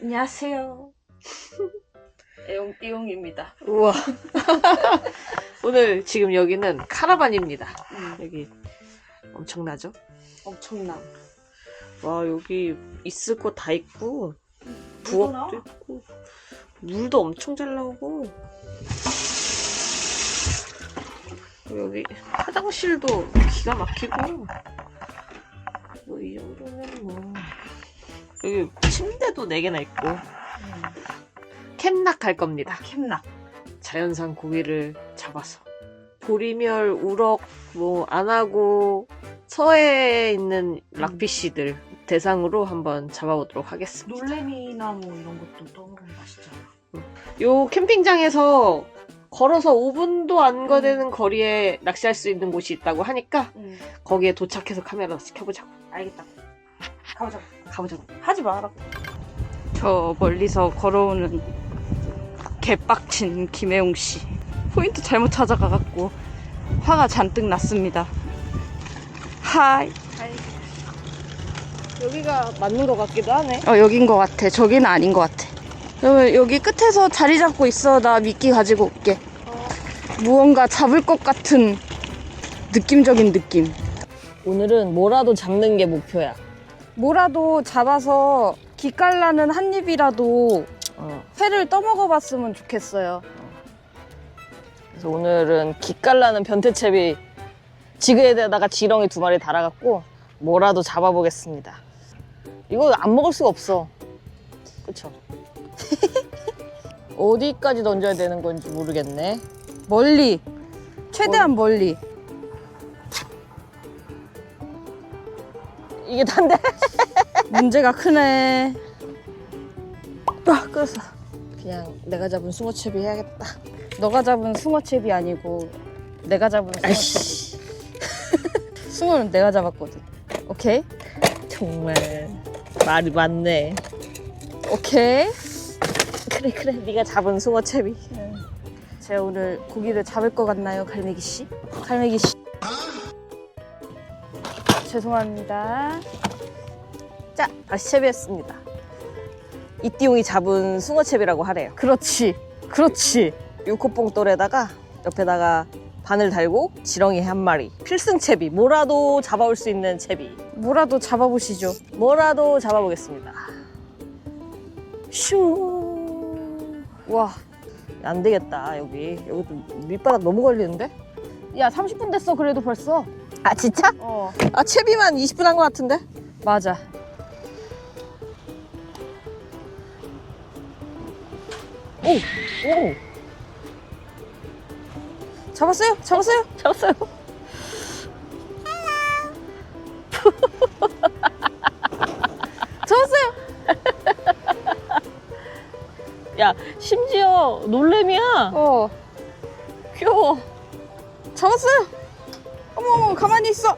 안녕하세요. 애용띠용입니다. 우와. 오늘 지금 여기는 카라반입니다. 음, 여기 엄청나죠? 엄청나. 와, 여기 있을 거 다 있고, 물도 나와. 부엌도 있고, 물도 엄청 잘 나오고, 여기 화장실도 기가 막히고, 뭐 이 정도면 뭐. 여기 침대도 4개나 있고, 음. 캠락 할 겁니다. 캠락. 자연산 고기를 잡아서 보리멸, 우럭, 뭐 안 하고 서해에 있는 락피쉬들 대상으로 한번 잡아보도록 하겠습니다. 놀래미나 뭐 이런 것도 떠먹으면 맛있잖아. 요 캠핑장에서 걸어서 5분도 안 거되는 거리에 낚시할 수 있는 곳이 있다고 하니까 응. 거기에 도착해서 카메라 켜보자고. 알겠다. 가보자. 가보자고. 하지 마라. 저 멀리서 걸어오는 개빡친 김혜웅 씨. 포인트 잘못 찾아가갖고 화가 잔뜩 났습니다. 하이. 여기가 맞는 것 같기도 하네. 어, 여긴 것 같아. 저기는 아닌 것 같아. 여기, 여기 끝에서 자리 잡고 있어. 나 미끼 가지고 올게. 무언가 잡을 것 같은 느낌적인 느낌. 오늘은 뭐라도 잡는 게 목표야. 뭐라도 잡아서 기깔나는 한 입이라도 어. 회를 떠먹어 봤으면 좋겠어요. 그래서 오늘은 기깔나는 변태채비 지그에다가 지렁이 두 마리 달아갖고 뭐라도 잡아보겠습니다. 이거 안 먹을 수가 없어. 그쵸? 어디까지 던져야 되는 건지 모르겠네. 멀리. 최대한 멀리. 이게 단데? 문제가 크네. 아, 끌었어. 그냥 내가 잡은 숭어채비 해야겠다. 너가 잡은 숭어채비 아니고 내가 잡은 숭어채비. 숭어는 내가 잡았거든. 오케이? 정말 말이 많네. 오케이. 그래 그래 네가 잡은 숭어채비. 제가 오늘 고기를 잡을 것 같나요, 갈매기 씨? 갈매기 씨. 죄송합니다. 자 다시 채비했습니다. 이띠용이 잡은 숭어채비라고 하래요. 그렇지. 그렇지. 유코뽕돌에다가 옆에다가 바늘 달고 지렁이 한 마리 필승 채비 뭐라도 잡아올 수 있는 채비 뭐라도 잡아보시죠. 뭐라도 잡아보겠습니다 슈. 와. 안 되겠다 여기 여기 또 밑바닥 너무 걸리는데 야, 30분 됐어, 그래도 벌써. 아 진짜? 어. 아 채비만 20분 한 것 같은데 맞아. 오 잡았어요? 잡았어요? 잡았어요 잡았어요? 야 심지어 놀래미야 어. 귀여워 잡았어요? 어머, 어머, 가만히 있어.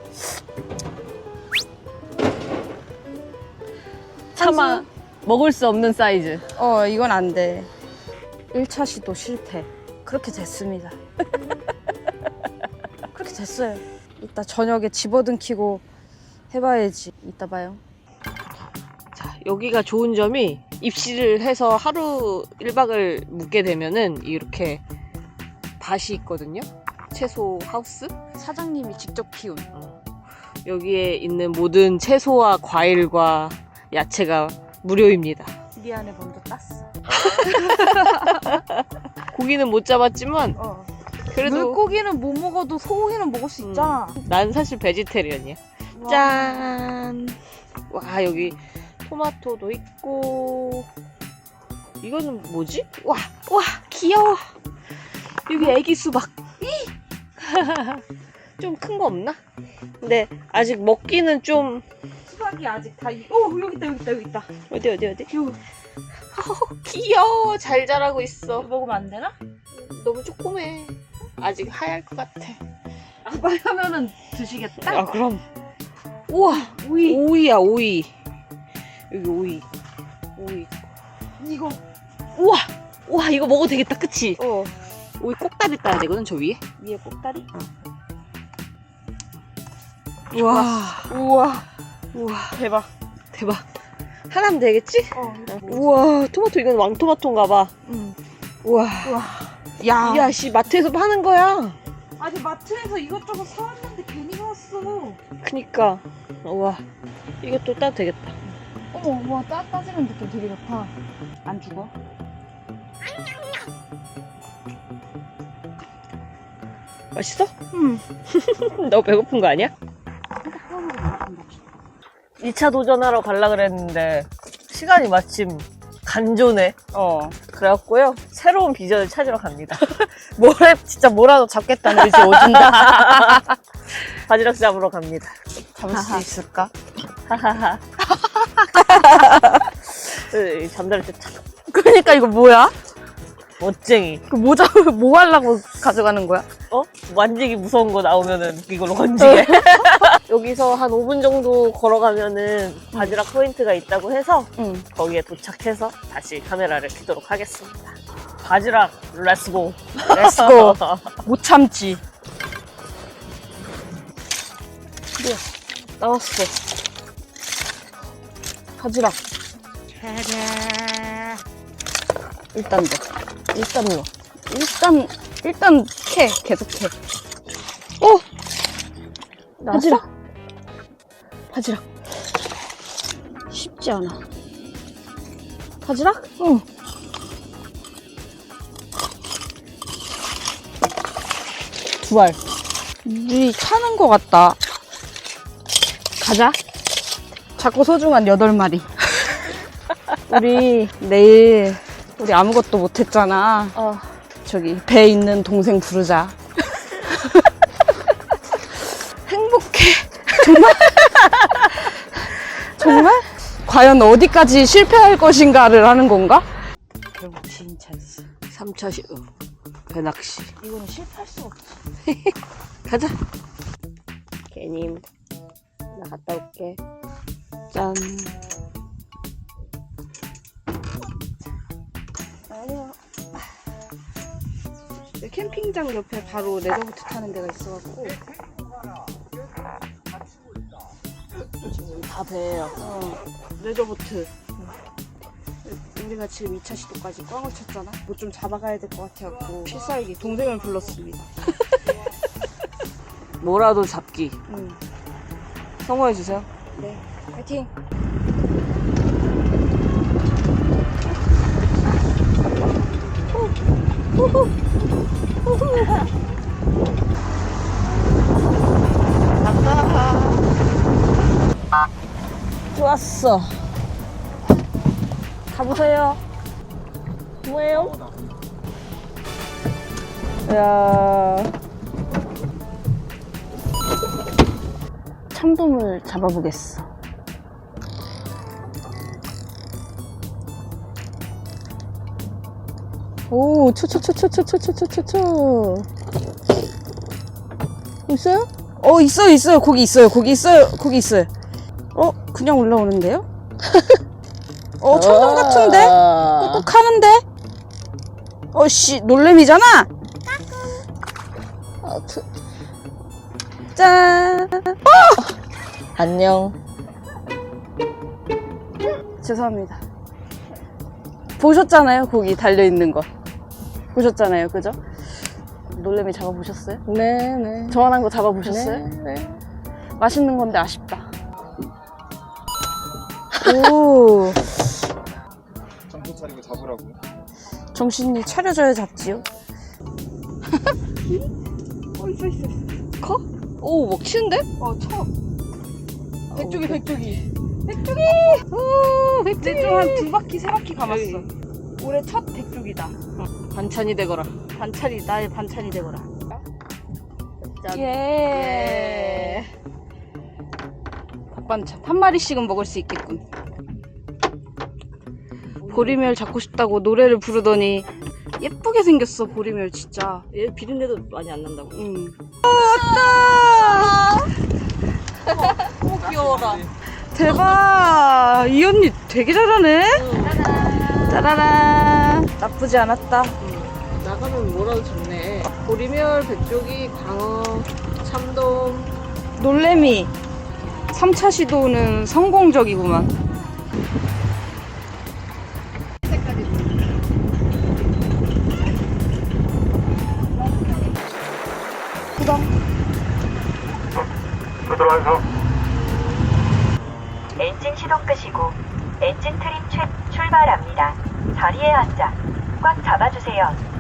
차마 먹을 수 없는 사이즈 어, 이건 안 돼. 1차 시도 실패. 그렇게 됐습니다. 그렇게 됐어요. 이따 저녁에 집어든 키고 해봐야지. 이따 봐요. 자, 여기가 좋은 점이 입시를 해서 하루 1박을 묵게 되면은 이렇게 밭이 있거든요. 채소 하우스. 사장님이 직접 키운. 어. 여기에 있는 모든 채소와 과일과 야채가 무료입니다. 미안해, 먼저 땄어. 고기는 못 잡았지만 어. 그래도 물고기는 못 먹어도 소고기는 먹을 수 음. 있잖아. 난 사실 베지테리언이야. 와. 짠. 와 여기 토마토도 있고 이거는 뭐지? 와, 와 귀여워. 여기 애기 수박. 좀 큰 거 없나? 근데 아직 먹기는 좀 수박이 아직 다. 이... 오, 여기 있다, 여기 있다, 여기 있다. 어디 어디 어디? 요, 어, 귀여워. 잘 자라고 있어. 먹으면 안 되나? 너무 조그매. 아직 하얄 것 같아. 아빠 하면은 드시겠다. 아 그럼. 우와 우이. 오이야 오이. 여기 오이. 오이. 이거. 우와! 우와, 이거 먹어도 되겠다, 그치? 어. 오이 꼭다리 따야 되거든, 저 위에. 위에 꼭다리? 우와. 우와. 우와. 대박. 대박. 하나면 되겠지? 어. 우와 토마토 이건 왕토마토인가 봐 응. 우와 야. 야 씨 마트에서 파는 거야 아니 마트에서 이것저것 사왔는데 괜히 나왔어. 그니까 우와 이것도 따도 되겠다 어머, 어머, 따, 따지는 느낌 되게 좋다. 안 죽어? 맛있어? 응. 너 배고픈 거 아니야? 2차 도전하러 갈라 그랬는데 시간이 마침 간조네 어. 그래갖고요 새로운 비전을 찾으러 갑니다 뭐래 진짜 뭐라도 잡겠다는 의지 오진다. 바지락 잡으러 갑니다 잡을 수. 있을까? 하하하 으이, 잠자리 때 참 그러니까 이거 뭐야? 멋쟁이 그 모자 뭐 하려고 가져가는 거야? 어? 만지기 무서운 거 나오면은 이걸로 건지게 여기서 한 5분 정도 걸어가면은 바지락 포인트가 있다고 해서 응. 거기에 도착해서 다시 카메라를 켜도록 하겠습니다 바지락 렛츠고 렛츠고. 못 참지. 나왔어 바지락. 일단 돼. 일단 넣어 일단 일단 캐 계속 캐. 어? 바지락. 바지락. 쉽지 않아. 바지락? 응. 두 알. 물이 차는 것 같다. 가자. 작고 소중한 여덟 마리. 우리 내일 우리 아무것도 못했잖아. 어. 저기 배 있는 동생 부르자. 정말? 과연 어디까지 실패할 것인가를 하는 건가? 결국 지인 찬스. 3차 시, 어, 배낚시. 이거는 실패할 수 없지. 가자. 개님, 나 갔다 올게. 짠. 아니야. 캠핑장 옆에 바로 레저보트 타는 데가 있어갖고 다 배예요. 어, 레저보트. 우리가 지금 2차 시도까지 꽝을 쳤잖아? 뭐 좀 잡아가야 될 것 같아갖고 필살기 동생을 불렀습니다. 뭐라도 잡기. 응. 성공해 주세요. 네. 파이팅! 좋았어. 가보세요. 뭐예요? 야 참돔을 잡아보겠어. 오, 초초초초초초초초초. 있어요? 어, 있어요, 있어요. 거기 있어요. 거기 있어요. 거기 있어요. 어, 그냥 올라오는데요? 어, 참돔 같은데? 꾹꾹 하는데? 어씨 놀래미잖아. 어, 그- 짠. 안녕. 죄송합니다. 보셨잖아요, 거기 달려 있는 거. 보셨잖아요, 그죠? 놀래미 잡아 보셨어요? 네네. 저만한 거 잡아 보셨어요? 네. 맛있는 건데 아쉽다. 오, 정신 차리고 잡으라고. 정신이 차려져야 잡지요. 어, 있어, 있어. 커? 오, 먹치는데? 어, 쳐. 백조기, 백조기. 백조기! 오, 이제 좀한 두 바퀴, 세 바퀴 감았어. 올해 첫 백조기다. 반찬이 되거라. 반찬이, 나의 반찬이 되거라. 짠. 예. 반찬. 한 마리씩은 먹을 수 있겠군. 보리멸 잡고 싶다고 노래를 부르더니 예쁘게 생겼어, 보리멸 진짜. 얘 비린내도 많이 안 난다고. 응. 오, 귀여워라. 대박! 이 언니 되게 잘하네? 짜라란. 나쁘지 않았다. 나가면 뭐라도 잡네. 보리멸, 백조기, 광어, 참돔. 놀래미. 3차 시도는 성공적이구만. 엔진 시동 끄시고 엔진 트림 최, 출발합니다. 자리에 앉아. 꽉 잡아주세요.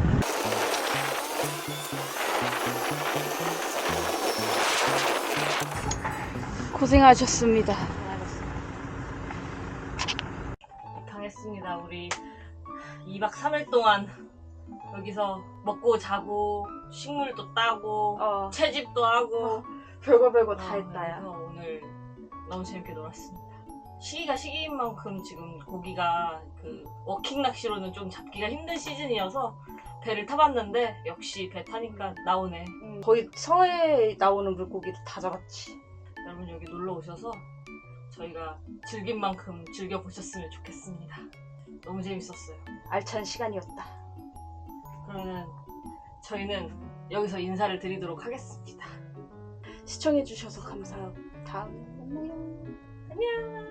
고생하셨습니다. 당했습니다. 우리 2박 3일 동안 여기서 먹고 자고 식물도 따고 어, 채집도 하고 별거 별거 어, 그래서 오늘 너무 재밌게 놀았습니다. 시기가 시기인 만큼 지금 고기가 그 워킹 낚시로는 좀 잡기가 힘든 시즌이어서 배를 타봤는데 역시 배 타니까 나오네. 음, 거의 서해에 나오는 물고기도 다 잡았지. 여러분 여기 놀러 오셔서 저희가 즐긴 만큼 즐겨 보셨으면 좋겠습니다. 너무 재밌었어요. 알찬 시간이었다. 그러면 저희는 여기서 인사를 드리도록 하겠습니다. 시청해주셔서 감사하고 다음에 만나요. 안녕.